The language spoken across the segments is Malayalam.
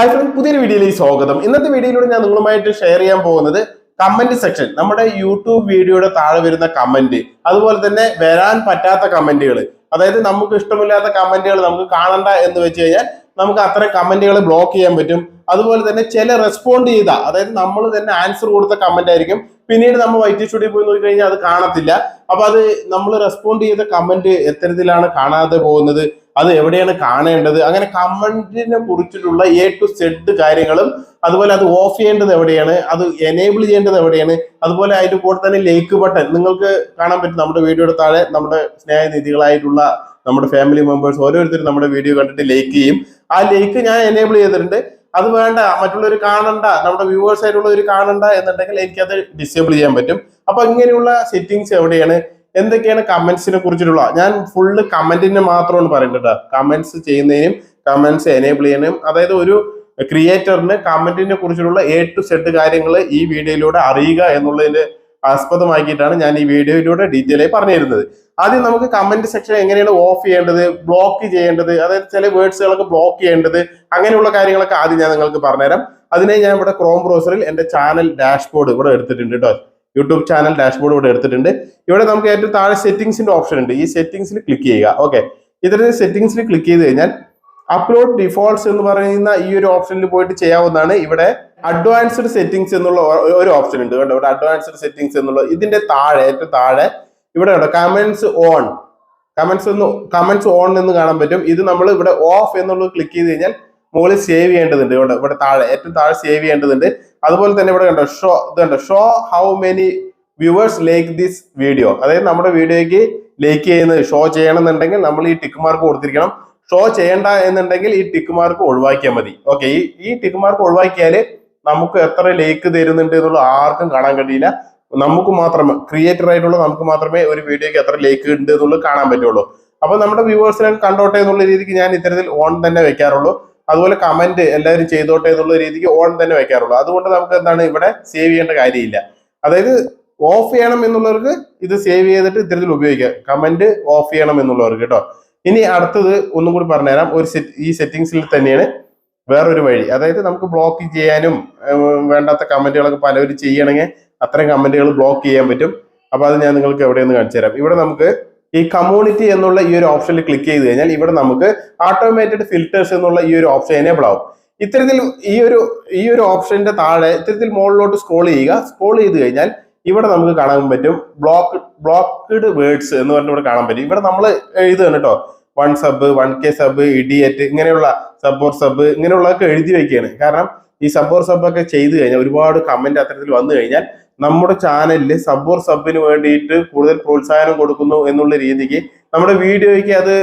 ഹായ് ഫ്രണ്ട് പുതിയൊരു വീഡിയോയിലേക്ക് സ്വാഗതം. ഇന്നത്തെ വീഡിയോയിലൂടെ ഞാൻ നിങ്ങളുമായിട്ട് ഷെയർ ചെയ്യാൻ പോകുന്നത് കമന്റ് സെക്ഷൻ നമ്മുടെ യൂട്യൂബ് വീഡിയോയുടെ താഴെ വരുന്ന കമന്റ് അതുപോലെ തന്നെ വരാൻ പറ്റാത്ത കമന്റുകൾ അതായത് നമുക്ക് ഇഷ്ടമില്ലാത്ത കമന്റുകൾ നമുക്ക് കാണണ്ട എന്ന് വെച്ച് കഴിഞ്ഞാൽ നമുക്ക് അത്തരം കമന്റുകൾ ബ്ലോക്ക് ചെയ്യാൻ പറ്റും. അതുപോലെ തന്നെ ചില റെസ്പോണ്ട് ചെയ്ത അതായത് നമ്മൾ തന്നെ ആൻസർ കൊടുത്ത കമന്റ് ആയിരിക്കും. പിന്നീട് നമ്മൾ വൈറ്റി സ്റ്റുഡിയോ പോയി നോക്കി കഴിഞ്ഞാൽ അത് കാണത്തില്ല. അപ്പൊ അത് നമ്മൾ റെസ്പോണ്ട് ചെയ്ത കമന്റ് എത്തരത്തിലാണ് കാണാതെ പോകുന്നത്. അത് എവിടെയാണ് കാണേണ്ടത്? അങ്ങനെ കമന്റിനെ കുറിച്ചിട്ടുള്ള എ ടു സെഡ് കാര്യങ്ങളും അതുപോലെ അത് ഓഫ് ചെയ്യേണ്ടത് എവിടെയാണ്? അത് എനേബിൾ ചെയ്യേണ്ടത് എവിടെയാണ്? അതുപോലെ അതിന്റെ കൂടെ തന്നെ ലേക്ക് ബട്ടൺ നിങ്ങൾക്ക് കാണാൻ പറ്റും നമ്മുടെ വീഡിയോയുടെ താഴെ നമ്മുടെ സ്നേഹനിധികളായിട്ടുള്ള നമ്മുടെ ഫാമിലി മെമ്പേഴ്സ് ഓരോരുത്തരും നമ്മുടെ വീഡിയോ കണ്ടിട്ട് ലൈക്ക് ചെയ്യും. ആ ലൈക്ക് ഞാൻ എനേബിൾ ചെയ്തിട്ടുണ്ട്. അത് വേണ്ട മറ്റുള്ളവർ കാണണ്ട നമ്മുടെ വ്യൂവേഴ്സ് ആയിട്ടുള്ളവർ കാണണ്ട എന്നുണ്ടെങ്കിൽ എനിക്കത് ഡിസേബിൾ ചെയ്യാൻ പറ്റും. അപ്പൊ ഇങ്ങനെയുള്ള സെറ്റിങ്സ് എവിടെയാണ്? എന്തൊക്കെയാണ് കമന്റ്സിനെ കുറിച്ചിട്ടുള്ള? ഞാൻ ഫുള്ള് കമന്റിന് മാത്രമാണ് പറയുന്നത് കമന്റ്സ് ചെയ്യുന്നതിനും കമന്റ്സ് എനേബിൾ ചെയ്യുന്നതിനും അതായത് ഒരു ക്രിയേറ്ററിന് കമന്റിനെ കുറിച്ചിട്ടുള്ള എ ടു സെഡ് കാര്യങ്ങൾ ഈ വീഡിയോയിലൂടെ അറിയുക എന്നുള്ളതിന്റെ ആസ്പദമാക്കിയിട്ടാണ് ഞാൻ ഈ വീഡിയോയിലൂടെ ഡീറ്റെയിൽ ആയി പറഞ്ഞു തരുന്നത് ആദ്യം നമുക്ക് കമന്റ് സെക്ഷൻ എങ്ങനെയാണ് ഓഫ് ചെയ്യേണ്ടത് ബ്ലോക്ക് ചെയ്യേണ്ടത് അതായത് ചില വേർഡ്സുകളൊക്കെ ബ്ലോക്ക് ചെയ്യേണ്ടത് അങ്ങനെയുള്ള കാര്യങ്ങളൊക്കെ ആദ്യം ഞാൻ നിങ്ങൾക്ക് പറഞ്ഞുതരാം. അതിനെ ഞാൻ ഇവിടെ ക്രോം ബ്രൗസറിൽ എന്റെ ചാനൽ ഡാഷ്ബോർഡ് ഇവിടെ എടുത്തിട്ടുണ്ട് കേട്ടോ. യൂട്യൂബ് ചാനൽ ഡാഷ്ബോർഡ് ഇവിടെ എടുത്തിട്ടുണ്ട്. ഇവിടെ നമുക്ക് ഏറ്റവും താഴെ സെറ്റിംഗ്സിന്റെ ഓപ്ഷൻ ഉണ്ട്. ഈ സെറ്റിംഗ്സിൽ ക്ലിക്ക് ചെയ്യുക. ഓക്കെ ഇതിൽ സെറ്റിംഗ്സിൽ ക്ലിക്ക് ചെയ്ത് കഴിഞ്ഞാൽ അപ്ലോഡ് ഡിഫോൾട്ട്സ് എന്ന് പറയുന്ന ഈ ഒരു ഓപ്ഷനിൽ പോയിട്ട് ചെയ്യാവുന്നതാണ്. ഇവിടെ അഡ്വാൻസ്ഡ് സെറ്റിംഗ്സ് എന്നുള്ള ഒരു ഓപ്ഷൻ ഉണ്ട് കേട്ടോ. ഇവിടെ അഡ്വാൻസ്ഡ് സെറ്റിംഗ്സ് എന്നുള്ള ഇതിന്റെ താഴെ ഏറ്റവും താഴെ ഇവിടെ കേട്ടോ കമന്റ്സ് ഓൺ കമന്റ്സ് ഒന്ന് കമന്റ്സ് ഓൺ എന്ന് കാണാൻ പറ്റും. ഇത് നമ്മൾ ഇവിടെ ഓഫ് എന്നുള്ളത് ക്ലിക്ക് ചെയ്ത് കഴിഞ്ഞാൽ മുകളിൽ സേവ് ചെയ്യേണ്ടതുണ്ട്. ഇവിടെ ഇവിടെ താഴെ ഏറ്റവും താഴെ സേവ് ചെയ്യേണ്ടതുണ്ട്. അതുപോലെ തന്നെ ഇവിടെ കണ്ടോ ഷോ ഇത് കണ്ടോ show how many viewers like this video അതായത് നമ്മുടെ വീഡിയോയ്ക്ക് ലൈക്ക് ചെയ്യുന്നത് ഷോ ചെയ്യണമെന്നുണ്ടെങ്കിൽ നമ്മൾ ഈ ടിക്ക് മാർക്ക് കൊടുത്തിരിക്കണം. ഷോ ചെയ്യണ്ട എന്നുണ്ടെങ്കിൽ ഈ ടിക്ക് മാർക്ക് ഒഴിവാക്കിയാൽ മതി. ഓക്കെ ഈ ഈ ടിക്ക് മാർക്ക് ഒഴിവാക്കിയാൽ നമുക്ക് എത്ര ലൈക്ക് തരുന്നുണ്ട് എന്നുള്ള ആർക്കും കാണാൻ കഴിയില്ല. നമുക്ക് മാത്രമേ ക്രിയേറ്റർ ആയിട്ടുള്ള നമുക്ക് മാത്രമേ ഒരു വീഡിയോയ്ക്ക് എത്ര ലൈക്ക് ഉണ്ട് എന്നുള്ളത് കാണാൻ പറ്റുള്ളൂ. അപ്പൊ നമ്മുടെ വ്യൂവേഴ്സിനെ കണ്ടോട്ടെ എന്നുള്ള രീതിക്ക് ഞാൻ ഇത്തരത്തിൽ ഓൺ തന്നെ വെക്കാറുള്ളൂ. അതുപോലെ കമന്റ് എല്ലാവരും ചെയ്തോട്ടെ എന്നുള്ള രീതിക്ക് ഓൺ തന്നെ വെക്കാറുള്ളൂ. അതുകൊണ്ട് നമുക്ക് എന്താണ് ഇവിടെ സേവ് ചെയ്യേണ്ട കാര്യമില്ല. അതായത് ഓഫ് ചെയ്യണം എന്നുള്ളവർക്ക് ഇത് സേവ് ചെയ്തിട്ട് ഇത്തരത്തിൽ ഉപയോഗിക്കാം. കമന്റ് ഓഫ് ചെയ്യണം എന്നുള്ളവർക്ക് കേട്ടോ. ഇനി അടുത്തത് ഒന്നും കൂടി പറഞ്ഞുതരാം. ഒരു സെറ്റ് ഈ സെറ്റിങ്സിൽ തന്നെയാണ് വേറൊരു വഴി. അതായത് നമുക്ക് ബ്ലോക്ക് ചെയ്യാനും വേണ്ടാത്ത കമന്റുകളൊക്കെ പലവരും ചെയ്യണമെങ്കിൽ അത്തരം കമന്റുകൾ ബ്ലോക്ക് ചെയ്യാൻ പറ്റും. അപ്പൊ അത് ഞാൻ നിങ്ങൾക്ക് എവിടെയെന്ന് കാണിച്ചു തരാം ഇവിടെ നമുക്ക് ഈ കമ്മ്യൂണിറ്റി എന്നുള്ള ഈ ഒരു ഓപ്ഷനിൽ ക്ലിക്ക് ചെയ്ത് കഴിഞ്ഞാൽ ഇവിടെ നമുക്ക് ഓട്ടോമേറ്റഡ് ഫിൽറ്റേഴ്സ് എന്നുള്ള ഈ ഒരു ഓപ്ഷൻ എനേബിൾ ആവും. ഇത്തരത്തിൽ ഈ ഒരു ഈ ഒരു ഓപ്ഷന്റെ താഴെ ഇത്തരത്തിൽ മുകളിലോട്ട് സ്ക്രോൾ ചെയ്യുക. സ്ക്രോൾ ചെയ്ത് കഴിഞ്ഞാൽ ഇവിടെ നമുക്ക് കാണാൻ പറ്റും ബ്ലോക്ക് ബ്ലോക്ക്ഡ് വേർഡ്സ് എന്ന് പറഞ്ഞിട്ട് ഇവിടെ കാണാൻ പറ്റും. ഇവിടെ നമ്മൾ എഴുതുകയാണ് കേട്ടോ one sub one K sub idiot ഇങ്ങനെയുള്ള സബ് സബ് ഇങ്ങനെയുള്ളതൊക്കെ എഴുതി വെക്കുകയാണ്. കാരണം ഈ സബ്ബോർ സബ് ഒക്കെ ചെയ്തു കഴിഞ്ഞാൽ ഒരുപാട് കമന്റ് അത്തരത്തിൽ വന്നു കഴിഞ്ഞാൽ നമ്മുടെ ചാനലിൽ സബ്ബോർ സബിന് വേണ്ടിയിട്ട് കൂടുതൽ പ്രോത്സാഹനം കൊടുക്കുന്നു എന്നുള്ള രീതിക്ക് നമ്മുടെ വീഡിയോയ്ക്ക് അത്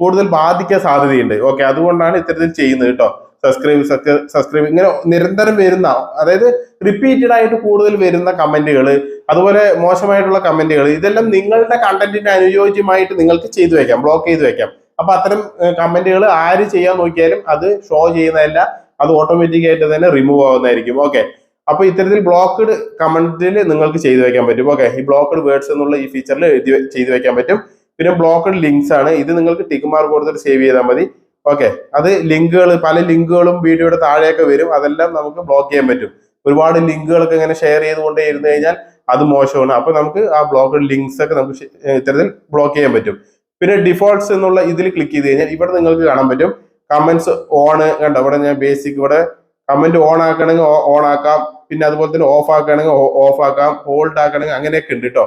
കൂടുതൽ ബാധിക്കാൻ സാധ്യതയുണ്ട്. ഓക്കെ അതുകൊണ്ടാണ് ഇത്തരത്തിൽ ചെയ്യുന്നത് കേട്ടോ സബ്സ്ക്രൈബ് സബ്സ്ക്രൈബ് ഇങ്ങനെ നിരന്തരം വരുന്ന അതായത് റിപ്പീറ്റഡ് ആയിട്ട് കൂടുതൽ വരുന്ന കമന്റുകൾ അതുപോലെ മോശമായിട്ടുള്ള കമന്റുകൾ ഇതെല്ലാം നിങ്ങളുടെ കണ്ടന്റിന് അനുയോജ്യമായിട്ട് നിങ്ങൾക്ക് ചെയ്തു വെക്കാം ബ്ലോക്ക് ചെയ്തു വെക്കാം. അപ്പൊ അത്തരം കമന്റുകൾ ആര് ചെയ്യാൻ നോക്കിയാലും അത് ഷോ ചെയ്യുന്നതല്ല അത് ഓട്ടോമാറ്റിക് ആയിട്ട് തന്നെ റിമൂവ് ആവുന്നതായിരിക്കും. ഓക്കെ അപ്പൊ ഇത്തരത്തിൽ ബ്ലോക്ക്ഡ് കമന്റിൽ നിങ്ങൾക്ക് ചെയ്തു വെക്കാൻ പറ്റും. ഓക്കെ ഈ ബ്ലോക്ക്ഡ് വേർഡ്സ് എന്നുള്ള ഈ ഫീച്ചറിൽ എഴുതി ചെയ്തു വെക്കാൻ പറ്റും. പിന്നെ ബ്ലോക്ക്ഡ് ലിങ്ക്സ് ആണ്. ഇത് നിങ്ങൾക്ക് ടിക്ക് മാർക്ക് കൊടുത്തിട്ട് സേവ് ചെയ്താൽ മതി. ഓക്കെ അത് ലിങ്കുകൾ പല ലിങ്കുകളും വീഡിയോയുടെ താഴെയൊക്കെ വരും. അതെല്ലാം നമുക്ക് ബ്ലോക്ക് ചെയ്യാൻ പറ്റും. ഒരുപാട് ലിങ്കുകളൊക്കെ ഇങ്ങനെ ഷെയർ ചെയ്തുകൊണ്ടേ ഇരുന്നു കഴിഞ്ഞാൽ അത് മോശമാണ്. അപ്പൊ നമുക്ക് ആ ബ്ലോക്ക്ഡ് ലിങ്ക്സ് ഒക്കെ നമുക്ക് ഇത്തരത്തിൽ ബ്ലോക്ക് ചെയ്യാൻ പറ്റും. പിന്നെ ഡിഫോൾട്ട്സ് എന്നുള്ള ഇതിൽ ക്ലിക്ക് ചെയ്ത് കഴിഞ്ഞാൽ ഇവിടെ നിങ്ങൾക്ക് കാണാൻ പറ്റും. കമന്റ്സ് ഓൺ കണ്ടോ? ഇവിടെ ഞാൻ ബേസിക് ഇവിടെ കമന്റ് ഓൺ ആക്കണമെങ്കിൽ ഓൺ ആക്കാം. പിന്നെ അതുപോലെ തന്നെ ഓഫ് ആക്കണമെങ്കിൽ ഓഫ് ആക്കാം. ഹോൾഡ് ആക്കണമെങ്കിൽ അങ്ങനെയൊക്കെ ഉണ്ട് കേട്ടോ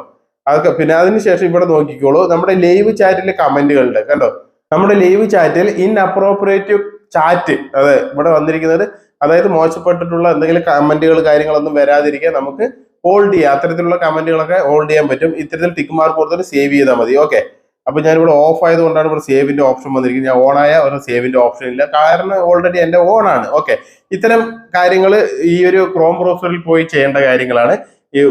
അതൊക്കെ പിന്നെ അതിനുശേഷം ഇവിടെ നോക്കിക്കോളൂ. നമ്മുടെ ലൈവ് ചാറ്റിലെ കമന്റുകളുണ്ട് കണ്ടോ? നമ്മുടെ ലൈവ് ചാറ്റിൽ ഇൻ അപ്രോപ്രിയേറ്റീവ് ചാറ്റ് അതെ ഇവിടെ വന്നിരിക്കുന്നത്. അതായത് മോശപ്പെട്ടിട്ടുള്ള എന്തെങ്കിലും കമന്റുകൾ കാര്യങ്ങളൊന്നും വരാതിരിക്കാൻ നമുക്ക് ഹോൾഡ് ചെയ്യാം. അത്തരത്തിലുള്ള കമന്റുകളൊക്കെ ഹോൾഡ് ചെയ്യാൻ പറ്റും. ഇത്തരത്തിൽ ടിക്ക് മാർക്ക് കൊടുത്തിട്ട് സേവ് ചെയ്താൽ മതി. ഓക്കെ അപ്പൊ ഞാനിവിടെ ഓഫ് ആയതുകൊണ്ടാണ് ഇവിടെ സേവിന്റെ ഓപ്ഷൻ വന്നിരിക്കുന്നത്. ഞാൻ ഓൺ ആയ ഒരു സേവിന്റെ ഓപ്ഷൻ ഇല്ല. കാരണം ഓൾറെഡി എന്റെ ഓൺ ആണ്. ഓക്കെ ഇത്തരം കാര്യങ്ങൾ ഈ ഒരു ക്രോം ബ്രൗസറിൽ പോയി ചെയ്യേണ്ട കാര്യങ്ങളാണ്. ഈ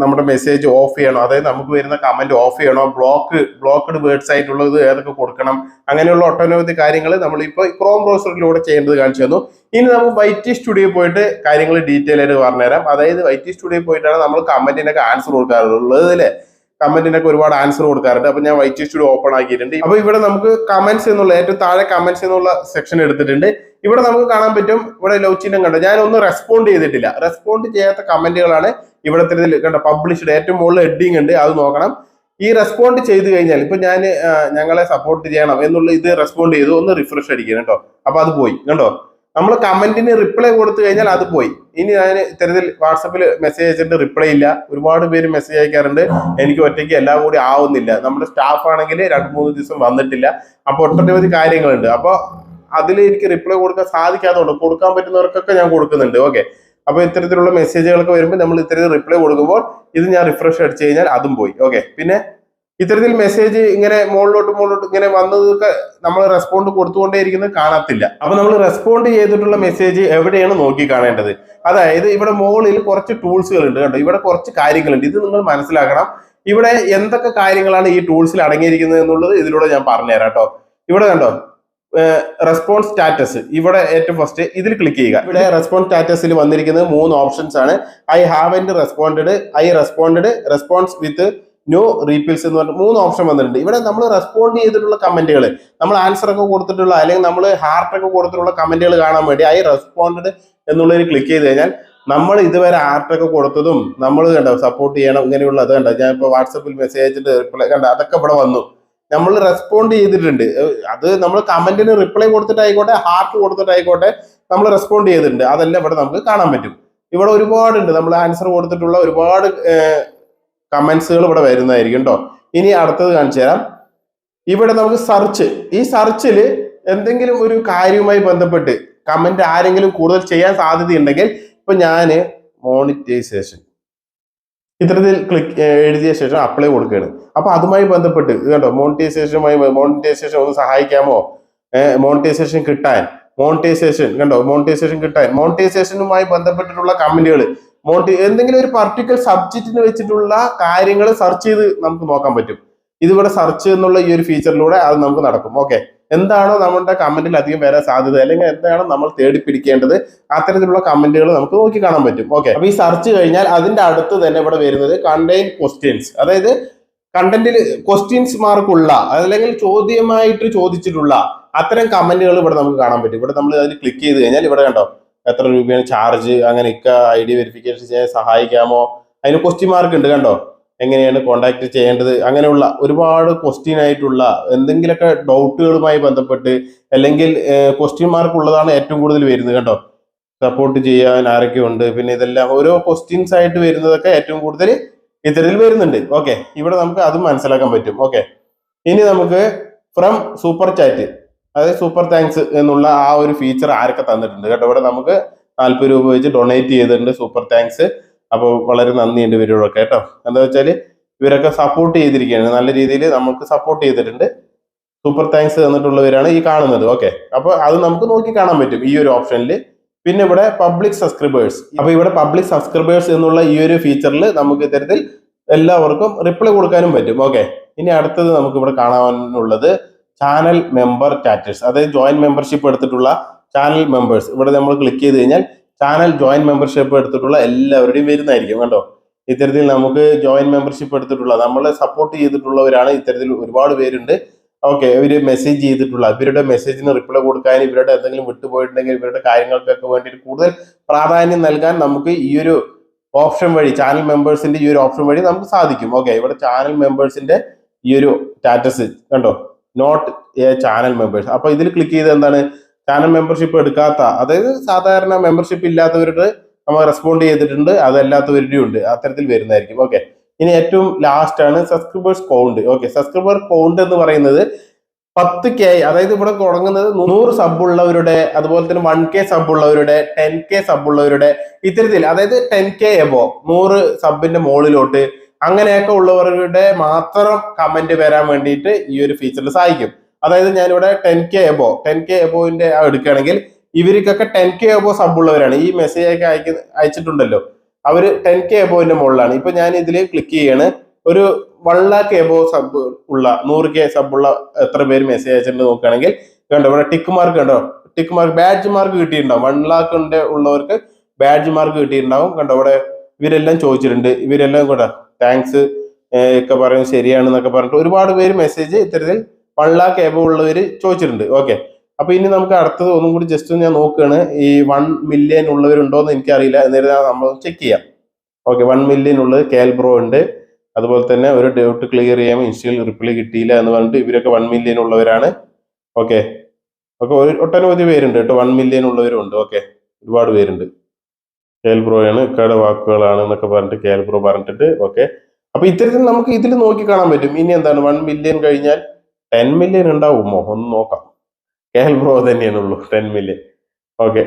നമ്മുടെ മെസ്സേജ് ഓഫ് ചെയ്യണോ. അതായത് നമുക്ക് വരുന്ന കമന്റ് ഓഫ് ചെയ്യണോ. ബ്ലോക്ക് ബ്ലോക്ക്ഡ് വേർഡ്സ് ആയിട്ടുള്ളത് ഏതൊക്കെ കൊടുക്കണം. അങ്ങനെയുള്ള ഒട്ടനവധി കാര്യങ്ങൾ നമ്മളിപ്പോൾ ക്രോം ബ്രൗസറിലൂടെ ചെയ്യേണ്ടത് കാണിച്ചു തന്നു. ഇനി നമുക്ക് വൈറ്റി സ്റ്റുഡിയോ പോയിട്ട് കാര്യങ്ങൾ ഡീറ്റെയിൽ ആയിട്ട് പറഞ്ഞുതരാം. അതായത് വൈറ്റി സ്റ്റുഡിയോ പോയിട്ടാണ് നമ്മൾ കമന്റിനൊക്കെ ആൻസർ കൊടുക്കാറുള്ളത് അല്ലേ? കമന്റിനൊക്കെ ഒരുപാട് ആൻസർ കൊടുക്കാറുണ്ട്. അപ്പൊ ഞാൻ വൈറ്റ് സ്റ്റുഡിയോ ഓപ്പൺ ആക്കിയിട്ടുണ്ട്. അപ്പൊ ഇവിടെ നമുക്ക് കമന്റ്സ് എന്നുള്ള ഏറ്റവും താഴെ കമന്റ്സ് എന്നുള്ള സെക്ഷൻ എടുത്തിട്ടുണ്ട്. ഇവിടെ നമുക്ക് കാണാൻ പറ്റും ഇവിടെ ലവ് ചിഹ്നം കണ്ടോ? ഞാനൊന്നും റെസ്പോണ്ട് ചെയ്തിട്ടില്ല. റെസ്പോണ്ട് ചെയ്യാത്ത കമന്റുകളാണ് ഇവിടത്തെ കണ്ടോ? പബ്ലിഷ്ഡ് ഏറ്റവും മുകളിൽ ഹെഡിങ് ഉണ്ട്. അത് നോക്കണം. ഈ റെസ്പോണ്ട് ചെയ്ത് കഴിഞ്ഞാൽ ഇപ്പൊ ഞാൻ ഞങ്ങളെ സപ്പോർട്ട് ചെയ്യണം എന്നുള്ള ഇത് റെസ്പോണ്ട് ചെയ്തു. ഒന്ന് റിഫ്രഷ് അടിക്കണം കേട്ടോ. അപ്പൊ അത് പോയി. കണ്ടോ? നമ്മൾ കമന്റിന് റിപ്ലൈ കൊടുത്തു കഴിഞ്ഞാൽ അത് പോയി. ഇനി ഞാൻ ഇത്തരത്തിൽ വാട്സപ്പിൽ മെസ്സേജ് അയച്ചിട്ട് റിപ്ലൈ ഇല്ല. ഒരുപാട് പേര് മെസ്സേജ് അയക്കാറുണ്ട്. എനിക്ക് ഒറ്റയ്ക്ക് എല്ലാം കൂടി ആവുന്നില്ല. നമ്മുടെ സ്റ്റാഫ് ആണെങ്കിൽ രണ്ട് മൂന്ന് ദിവസം വന്നിട്ടില്ല. അപ്പൊ ഒട്ടനവധി കാര്യങ്ങളുണ്ട്. അപ്പൊ അതിൽ എനിക്ക് റിപ്ലൈ കൊടുക്കാൻ സാധിക്കാത്തതുകൊണ്ട് കൊടുക്കാൻ പറ്റുന്നവർക്കൊക്കെ ഞാൻ കൊടുക്കുന്നുണ്ട്. ഓക്കെ അപ്പൊ ഇത്തരത്തിലുള്ള മെസ്സേജുകളൊക്കെ വരുമ്പോൾ നമ്മൾ ഇത്തരത്തിൽ റിപ്ലൈ കൊടുക്കുമ്പോൾ ഇത് ഞാൻ റിഫ്രഷ് അടിച്ചു കഴിഞ്ഞാൽ അതും പോയി. ഓക്കെ പിന്നെ ഇത്തരത്തിൽ മെസ്സേജ് ഇങ്ങനെ മുകളിലോട്ട് മുകളിലോട്ട് ഇങ്ങനെ വന്നതൊക്കെ നമ്മൾ റെസ്പോണ്ട് കൊടുത്തുകൊണ്ടേയിരിക്കുന്നത് കാണത്തില്ല. അപ്പൊ നമ്മൾ റെസ്പോണ്ട് ചെയ്തിട്ടുള്ള മെസ്സേജ് എവിടെയാണ് നോക്കി കാണേണ്ടത്? അതായത് ഇവിടെ മുകളിൽ കുറച്ച് ടൂൾസുകൾ ഉണ്ട് കേട്ടോ ഇവിടെ കുറച്ച് കാര്യങ്ങളുണ്ട്. ഇത് നിങ്ങൾ മനസ്സിലാക്കണം. ഇവിടെ എന്തൊക്കെ കാര്യങ്ങളാണ് ഈ ടൂൾസിൽ അടങ്ങിയിരിക്കുന്നത് എന്നുള്ളത് ഇതിലൂടെ ഞാൻ പറഞ്ഞുതരാം കേട്ടോ. ഇവിടെ കണ്ടോ? റെസ്പോൺസ് സ്റ്റാറ്റസ് ഇവിടെ ഏറ്റവും ഫസ്റ്റ് ഇതിൽ ക്ലിക്ക് ചെയ്യുക. ഇവിടെ റെസ്പോൺസ് സ്റ്റാറ്റസിൽ വന്നിരിക്കുന്നത് മൂന്ന് ഓപ്ഷൻസ് ആണ്. I have end responded I responded response with no replace എന്ന് പറഞ്ഞ മൂന്ന് ഓപ്ഷൻ വന്നിട്ടുണ്ട്. ഇവിടെ നമ്മൾ റെസ്പോണ്ട് ചെയ്തിട്ടുള്ള കമന്റുകൾ നമ്മൾ ആൻസർ ഒക്കെ കൊടുത്തിട്ടുള്ള അല്ലെങ്കിൽ നമ്മൾ ഹാർട്ട് ഒക്കെ കൊടുത്തിട്ടുള്ള കമന്റുകൾ കാണാൻ വേണ്ടി ഐ റെസ്പോണ്ടഡ് എന്നുള്ളതിൽ ക്ലിക്ക് ചെയ്ത് കഴിഞ്ഞാൽ നമ്മൾ ഇതുവരെ ആർട്ടൊക്കെ കൊടുത്തതും നമ്മൾ കണ്ടോ സപ്പോർട്ട് ചെയ്യണം ഇങ്ങനെയുള്ള അത് കണ്ടോ? ഞാൻ ഇപ്പോൾ വാട്സപ്പിൽ മെസ്സേജ് അയച്ചിട്ട് റിപ്ലൈ കണ്ടോ? അതൊക്കെ ഇവിടെ വന്നു. നമ്മൾ റെസ്പോണ്ട് ചെയ്തിട്ടുണ്ട്. അത് നമ്മൾ കമന്റിന് റിപ്ലൈ കൊടുത്തിട്ടായിക്കോട്ടെ ഹാർട്ട് കൊടുത്തിട്ടായിക്കോട്ടെ നമ്മൾ റെസ്പോണ്ട് ചെയ്തിട്ടുണ്ട്. അതെല്ലാം ഇവിടെ നമുക്ക് കാണാൻ പറ്റും. ഇവിടെ ഒരുപാടുണ്ട്. നമ്മൾ ആൻസർ കൊടുത്തിട്ടുള്ള ഒരുപാട് കമന്റ്സുകൾ ഇവിടെ വരുന്നതായിരിക്കും കേട്ടോ ഇനി അടുത്തത് കാണിച്ചു തരാം. ഇവിടെ നമുക്ക് സെർച്ച് ഈ സെർച്ചിൽ എന്തെങ്കിലും ഒരു കാര്യവുമായി ബന്ധപ്പെട്ട് കമന്റ് ആരെങ്കിലും കൂടുതൽ ചെയ്യാൻ സാധ്യതയുണ്ടെങ്കിൽ ഇപ്പൊ ഞാൻ മോണിറ്റൈസേഷൻ ഇത്തരത്തിൽ ക്ലിക്ക് എഴുതിയ ശേഷം അപ്ലൈ കൊടുക്കുകയാണ്. അപ്പൊ അതുമായി ബന്ധപ്പെട്ട് കണ്ടോ? മോണിറ്റൈസേഷനുമായി മോണിറ്റൈസേഷൻ ഒന്ന് സഹായിക്കാമോ? മോണിറ്റൈസേഷൻ കിട്ടാൻ. മോണിറ്റൈസേഷൻ കണ്ടോ? മോണിറ്റൈസേഷൻ കിട്ടാൻ. മോണിറ്റൈസേഷനുമായി ബന്ധപ്പെട്ടിട്ടുള്ള കമന്റുകൾ മോണിറ്റി എന്തെങ്കിലും ഒരു പർട്ടിക്കുലർ സബ്ജക്റ്റിന് വെച്ചിട്ടുള്ള കാര്യങ്ങൾ സെർച്ച് ചെയ്ത് നമുക്ക് നോക്കാൻ പറ്റും. ഇതിവിടെ സെർച്ച് എന്നുള്ള ഈ ഒരു ഫീച്ചറിലൂടെ അത് നമുക്ക് നടക്കും. ഓക്കെ എന്താണോ നമ്മുടെ കമന്റിൽ അധികം വരാൻ സാധ്യത അല്ലെങ്കിൽ എന്താണോ നമ്മൾ തേടി പിടിക്കേണ്ടത് അത്തരത്തിലുള്ള കമന്റുകൾ നമുക്ക് നോക്കി കാണാൻ പറ്റും. ഓക്കെ അപ്പൊ ഈ സെർച്ച് കഴിഞ്ഞാൽ അതിന്റെ അടുത്ത് തന്നെ ഇവിടെ വരുന്നത് കണ്ടെയ്ൻ ക്വസ്റ്റ്യൻസ് അതായത് കണ്ടന്റിൽ ക്വസ്റ്റ്യൻസ് മാർക്കുള്ള അല്ലെങ്കിൽ ചോദ്യമായിട്ട് ചോദിച്ചിട്ടുള്ള അത്തരം കമന്റുകൾ ഇവിടെ നമുക്ക് കാണാൻ പറ്റും. ഇവിടെ നമ്മൾ അതിൽ ക്ലിക്ക് ചെയ്ത് കഴിഞ്ഞാൽ ഇവിടെ കണ്ടോ എത്ര രൂപയാണ് ചാർജ് അങ്ങനെ ഇക്ക ഐ ഡി വെരിഫിക്കേഷൻ ചെയ്യാൻ സഹായിക്കാമോ? അതിന് ക്വസ്റ്റ്യൻ മാർക്ക് ഉണ്ട് കണ്ടോ? എങ്ങനെയാണ് കോണ്ടാക്ട് ചെയ്യേണ്ടത്? അങ്ങനെയുള്ള ഒരുപാട് ക്വസ്റ്റ്യൻ ആയിട്ടുള്ള എന്തെങ്കിലുമൊക്കെ ഡൗട്ടുകളുമായി ബന്ധപ്പെട്ട് അല്ലെങ്കിൽ ക്വസ്റ്റ്യൻ മാർക്ക് ഉള്ളതാണ് ഏറ്റവും കൂടുതൽ വരുന്നത് കേട്ടോ സപ്പോർട്ട് ചെയ്യാൻ ആരൊക്കെ ഉണ്ട് പിന്നെ ഇതെല്ലാം ഓരോ ക്വസ്റ്റ്യൻസ് ആയിട്ട് വരുന്നതൊക്കെ ഏറ്റവും കൂടുതൽ ഇത്തരത്തിൽ വരുന്നുണ്ട്. ഓക്കെ ഇവിടെ നമുക്ക് അത് മനസ്സിലാക്കാൻ പറ്റും. ഓക്കെ ഇനി നമുക്ക് ഫ്രം സൂപ്പർ ചാറ്റ് അതായത് സൂപ്പർ താങ്ക്സ് എന്നുള്ള ആ ഒരു ഫീച്ചർ ആരൊക്കെ തന്നിട്ടുണ്ട് കേട്ടോ? ഇവിടെ നമുക്ക് നാല്പത് രൂപ വെച്ച് ഡൊണേറ്റ് ചെയ്തിട്ടുണ്ട്. സൂപ്പർ താങ്ക്സ് അപ്പോൾ വളരെ നന്ദി ഉണ്ട് ഇവരോടൊക്കെ കേട്ടോ. എന്താ വെച്ചാൽ ഇവരൊക്കെ സപ്പോർട്ട് ചെയ്തിരിക്കുകയാണ്. നല്ല രീതിയിൽ നമുക്ക് സപ്പോർട്ട് ചെയ്തിട്ടുണ്ട്. സൂപ്പർ താങ്ക്സ് തന്നിട്ടുള്ളവരാണ് ഈ കാണുന്നത്. ഓക്കെ അപ്പോൾ അത് നമുക്ക് നോക്കി കാണാൻ പറ്റും ഈ ഒരു ഓപ്ഷനിൽ പിന്നെ ഇവിടെ പബ്ലിക് സബ്സ്ക്രൈബേഴ്സ് അപ്പോൾ ഇവിടെ പബ്ലിക് സബ്സ്ക്രൈബേഴ്സ് എന്നുള്ള ഈ ഒരു ഫീച്ചറിൽ നമുക്ക് ഇത്തരത്തിൽ എല്ലാവർക്കും റിപ്ലൈ കൊടുക്കാനും പറ്റും. ഓക്കെ ഇനി അടുത്തത് നമുക്ക് ഇവിടെ കാണാനുള്ളത് ചാനൽ മെമ്പർ ചാറ്റേഴ്സ് അതായത് ജോയിന്റ് മെമ്പർഷിപ്പ് എടുത്തിട്ടുള്ള ചാനൽ മെമ്പേഴ്സ് ഇവിടെ നമ്മൾ ക്ലിക്ക് ചെയ്ത് കഴിഞ്ഞാൽ ചാനൽ ജോയിന്റ് മെമ്പർഷിപ്പ് എടുത്തിട്ടുള്ള എല്ലാവരുടെയും വരുന്നതായിരിക്കും കണ്ടോ? ഇത്തരത്തിൽ നമുക്ക് ജോയിന്റ് മെമ്പർഷിപ്പ് എടുത്തിട്ടുള്ള നമ്മളെ സപ്പോർട്ട് ചെയ്തിട്ടുള്ളവരാണ് ഇത്തരത്തിൽ ഒരുപാട് പേരുണ്ട്. ഓക്കെ ഇവർ മെസ്സേജ് ചെയ്തിട്ടുള്ള ഇവരുടെ മെസ്സേജിന് റിപ്ലൈ കൊടുക്കാൻ ഇവരുടെ എന്തെങ്കിലും വിട്ടുപോയിട്ടുണ്ടെങ്കിൽ ഇവരുടെ കാര്യങ്ങൾക്കൊക്കെ വേണ്ടിയിട്ട് കൂടുതൽ പ്രാധാന്യം നൽകാൻ നമുക്ക് ഈ ഒരു ഓപ്ഷൻ വഴി ചാനൽ മെമ്പേഴ്സിന്റെ ഈ ഒരു ഓപ്ഷൻ വഴി നമുക്ക് സാധിക്കും. ഓക്കെ ഇവിടെ ചാനൽ മെമ്പേഴ്സിന്റെ ഈ ഒരു സ്റ്റാറ്റസ് കണ്ടോ? നോട്ട് എ ചാനൽ മെമ്പേഴ്സ് അപ്പൊ ഇതിൽ ക്ലിക്ക് ചെയ്ത് എന്താണ്? ചാനൽ മെമ്പർഷിപ്പ് എടുക്കാത്ത അതായത് സാധാരണ മെമ്പർഷിപ്പ് ഇല്ലാത്തവരുടെ നമ്മൾ റെസ്പോണ്ട് ചെയ്തിട്ടുണ്ട് അതല്ലാത്തവരുടെയും ഉണ്ട്. അത്തരത്തിൽ വരുന്നതായിരിക്കും. ഓക്കെ ഇനി ഏറ്റവും ലാസ്റ്റ് ആണ് subscribers count okay subscriber count എന്ന് പറയുന്നത് പത്ത് കെ അതായത് ഇവിടെ തുടങ്ങുന്നത് നൂറ് സബ് ഉള്ളവരുടെ അതുപോലെ തന്നെ വൺ കെ സബ് ഉള്ളവരുടെ ടെൻ കെ സബ് ഉള്ളവരുടെ ഇത്തരത്തിൽ. അതായത് ടെൻ കെ എബോ നൂറ് സബിന്റെ മുകളിലോട്ട് അങ്ങനെയൊക്കെ ഉള്ളവരുടെ മാത്രം കമന്റ് വരാൻ വേണ്ടിയിട്ട് ഈ ഒരു ഫീച്ചറിൽ സഹായിക്കും. അതായത് ഞാനിവിടെ ten K above ten K എബോവിന്റെ എടുക്കുകയാണെങ്കിൽ ഇവർക്കൊക്കെ ടെൻ കെ എബോ സബ് ഉള്ളവരാണ്. ഈ മെസ്സേജ് ഒക്കെ അയക്കുന്ന അയച്ചിട്ടുണ്ടല്ലോ. അവർ ടെൻ കെ എബോവിന്റെ മുകളിലാണ്. ഇപ്പൊ ഞാൻ ഇതിൽ ക്ലിക്ക് ചെയ്യാണ്. ഒരു വൺ ലാക്ക് എബോ സബ് ഉള്ള നൂറ് കെ സബ് ഉള്ള എത്ര പേര് മെസ്സേജ് അയച്ചിട്ടുണ്ട് നോക്കുകയാണെങ്കിൽ കണ്ടോ ഇവിടെ ടിക്ക് മാർക്ക് കണ്ടോ? ടിക്ക് മാർക്ക് ബാഡ്ജ് മാർക്ക് കിട്ടിയിട്ടുണ്ടാവും. വൺ ലാക്ക് ഉള്ളവർക്ക് ബാഡ്ജ് മാർക്ക് കിട്ടിയിട്ടുണ്ടാവും. കണ്ടോ ഇവിടെ ഇവരെല്ലാം ചോദിച്ചിട്ടുണ്ട്. ഇവരെല്ലാം കൂടെ താങ്ക്സ് ഒക്കെ പറയും ശരിയാണെന്നൊക്കെ പറഞ്ഞിട്ട് ഒരുപാട് പേര് മെസ്സേജ് ഇത്തരത്തിൽ വൺ ലാക്ക് എബോ ഉള്ളവർ ചോദിച്ചിട്ടുണ്ട്. ഓക്കെ അപ്പൊ ഇനി നമുക്ക് അടുത്തത് ഒന്നും കൂടി ജസ്റ്റ് ഞാൻ നോക്കുകയാണ്. ഈ വൺ മില്യൺ ഉള്ളവരുണ്ടോ എന്ന് എനിക്കറിയില്ല എന്നിരുന്നാൽ നമ്മൾ ചെക്ക് ചെയ്യാം. ഓക്കെ വൺ മില്യൺ ഉള്ളത് കേൽ ബ്രോ ഉണ്ട്. അതുപോലെ തന്നെ ഒരു ഡൗട്ട് ക്ലിയർ ചെയ്യാൻ ഇൻസ്റ്റയിൽ റിപ്ലൈ കിട്ടിയില്ല എന്ന് പറഞ്ഞിട്ട് ഇവരൊക്കെ വൺ മില്യൺ ഉള്ളവരാണ്. ഓക്കെ ഓക്കെ ഒരു ഒട്ടനവധി പേരുണ്ട് കേട്ടോ. വൺ മില്യൺ ഉള്ളവരും ഉണ്ട് ഓക്കെ ഒരുപാട് പേരുണ്ട്. കേൽ ആണ് ഇക്കയുടെ വാക്കുകളാണ് എന്നൊക്കെ പറഞ്ഞിട്ട് കേൽ ബ്രോ പറഞ്ഞിട്ട് ഓക്കെ അപ്പൊ ഇത്തരത്തിൽ നമുക്ക് ഇതിൽ നോക്കി കാണാൻ പറ്റും. ഇനി എന്താണ്? വൺ മില്യൺ കഴിഞ്ഞാൽ ടെൻ മില്യൺ ഉണ്ടാവുമോ? ഒന്ന് നോക്കാം. കേൽ എൽ ബ്രോ തന്നെയാണുള്ളൂ ടെൻ മില്യൺ ഓക്കെ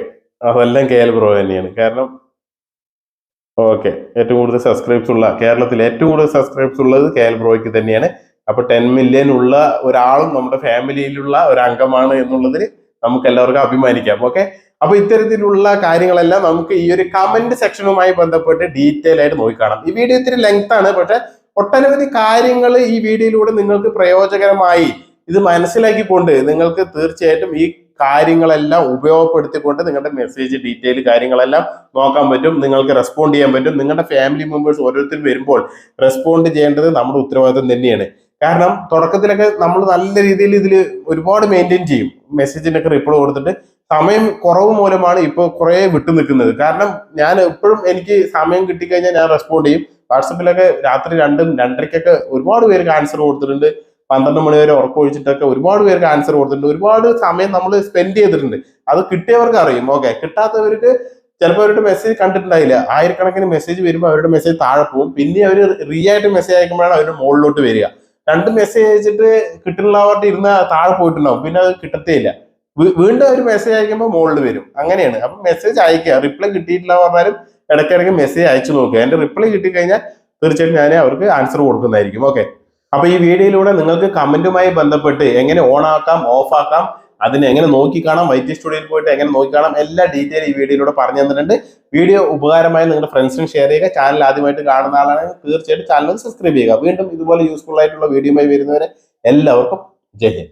അതെല്ലാം കെ എൽ ബ്രോ തന്നെയാണ്. കാരണം ഓക്കെ ഏറ്റവും കൂടുതൽ സബ്സ്ക്രൈബ്സ് ഉള്ള കേരളത്തിൽ ഏറ്റവും കൂടുതൽ സബ്സ്ക്രൈബ്സ് ഉള്ളത് കേൽ എൽ ബ്രോയ്ക്ക് തന്നെയാണ്. അപ്പൊ ടെൻ മില്യൺ ഉള്ള ഒരാളും നമ്മുടെ ഫാമിലിയിലുള്ള ഒരു അംഗമാണ് എന്നുള്ളതിൽ നമുക്ക് എല്ലാവർക്കും അഭിമാനിക്കാം. ഓക്കെ അപ്പൊ ഇത്തരത്തിലുള്ള കാര്യങ്ങളെല്ലാം നമുക്ക് ഈ ഒരു കമന്റ് സെക്ഷനുമായി ബന്ധപ്പെട്ട് ഡീറ്റെയിൽ ആയിട്ട് നോക്കിക്കാണാം. ഈ വീഡിയോ ഇത്തിരി ലെങ്ത് ആണ് പക്ഷെ ഒട്ടനവധി കാര്യങ്ങൾ ഈ വീഡിയോയിലൂടെ നിങ്ങൾക്ക് പ്രയോജനകരമായി ഇത് മനസ്സിലാക്കിക്കൊണ്ട് നിങ്ങൾക്ക് തീർച്ചയായിട്ടും ഈ കാര്യങ്ങളെല്ലാം ഉപയോഗപ്പെടുത്തിക്കൊണ്ട് നിങ്ങളുടെ മെസ്സേജ് ഡീറ്റെയിൽ കാര്യങ്ങളെല്ലാം നോക്കാൻ പറ്റും. നിങ്ങൾക്ക് റെസ്പോണ്ട് ചെയ്യാൻ പറ്റും. നിങ്ങളുടെ ഫാമിലി മെമ്പേഴ്സ് ഓരോരുത്തർ വരുമ്പോൾ റെസ്പോണ്ട് ചെയ്യേണ്ടത് നമ്മുടെ ഉത്തരവാദിത്വം തന്നെയാണ്. കാരണം തുടക്കത്തിലൊക്കെ നമ്മൾ നല്ല രീതിയിൽ ഇതിൽ ഒരുപാട് മെയിന്റെയിൻ ചെയ്യും. മെസ്സേജിനൊക്കെ റിപ്ലൈ കൊടുത്തിട്ട് സമയം കുറവ് മൂലമാണ് ഇപ്പോൾ കുറേ വിട്ടു നിൽക്കുന്നത്. കാരണം ഞാൻ എപ്പോഴും എനിക്ക് സമയം കിട്ടിക്കഴിഞ്ഞാൽ ഞാൻ റെസ്പോണ്ട് ചെയ്യും. വാട്സപ്പിലൊക്കെ രാത്രി രണ്ടും രണ്ടരയ്ക്കൊക്കെ ഒരുപാട് പേർക്ക് ആൻസർ കൊടുത്തിട്ടുണ്ട്. പന്ത്രണ്ട് മണി വരെ ഉറക്കൊഴിച്ചിട്ടൊക്കെ ഒരുപാട് പേർക്ക് ആൻസർ കൊടുത്തിട്ടുണ്ട്. ഒരുപാട് സമയം നമ്മൾ സ്പെൻഡ് ചെയ്തിട്ടുണ്ട്. അത് കിട്ടിയവർക്ക് അറിയും. ഓക്കെ കിട്ടാത്തവർക്ക് ചിലപ്പോൾ അവരുടെ മെസ്സേജ് കണ്ടിട്ടുണ്ടായില്ല. ആയിരക്കണക്കിന് മെസ്സേജ് വരുമ്പോൾ അവരുടെ മെസ്സേജ് താഴെ പോകും. പിന്നെ അവർ റീ ആയിട്ട് മെസ്സേജ് അയക്കുമ്പോഴാണ് അവരുടെ മുകളിലോട്ട് വരിക. രണ്ട് മെസ്സേജ് അയച്ചിട്ട് കിട്ടുന്നവരുടെ ഇരുന്ന താഴെ പോയിട്ടുണ്ടാവും. പിന്നെ അത് കിട്ടത്തേയില്ല. വീണ്ടും ഒരു മെസ്സേജ് അയക്കുമ്പോൾ മുകളിൽ വരും. അങ്ങനെയാണ്. അപ്പൊ മെസ്സേജ് അയക്കുക. റിപ്ലൈ കിട്ടിയിട്ടില്ല പറഞ്ഞാലും ഇടയ്ക്കിടയ്ക്ക് മെസ്സേജ് അയച്ചു നോക്കുക. എന്റെ റിപ്ലൈ കിട്ടിക്കഴിഞ്ഞാൽ തീർച്ചയായിട്ടും ഞാൻ അവർക്ക് ആൻസർ കൊടുക്കുന്നതായിരിക്കും. ഓക്കെ അപ്പൊ ഈ വീഡിയോയിലൂടെ നിങ്ങൾക്ക് കമന്റുമായി ബന്ധപ്പെട്ട് എങ്ങനെ ഓൺ ആക്കാം ഓഫ് ആക്കാം അതിനെ എങ്ങനെ നോക്കി കാണാം വൈറ്റ് സ്റ്റുഡിയോയിൽ പോയിട്ട് എങ്ങനെ നോക്കി കാണാം എല്ലാ ഡീറ്റെയിൽ ഈ വീഡിയോയിലൂടെ പറഞ്ഞു തന്നിട്ടുണ്ട്. വീഡിയോ ഉപകാരമായി നിങ്ങളുടെ ഫ്രണ്ട്സിനും ഷെയർ ചെയ്യുക. ചാനൽ ആദ്യമായിട്ട് കാണുന്ന ആളാണെങ്കിൽ തീർച്ചയായിട്ടും ചാനൽ സബ്സ്ക്രൈബ് ചെയ്യുക. വീണ്ടും ഇതുപോലെ യൂസ്ഫുൾ ആയിട്ടുള്ള വീഡിയോയുമായി വരുന്നവരെ എല്ലാവർക്കും ജയ് ഹിന്ദ്.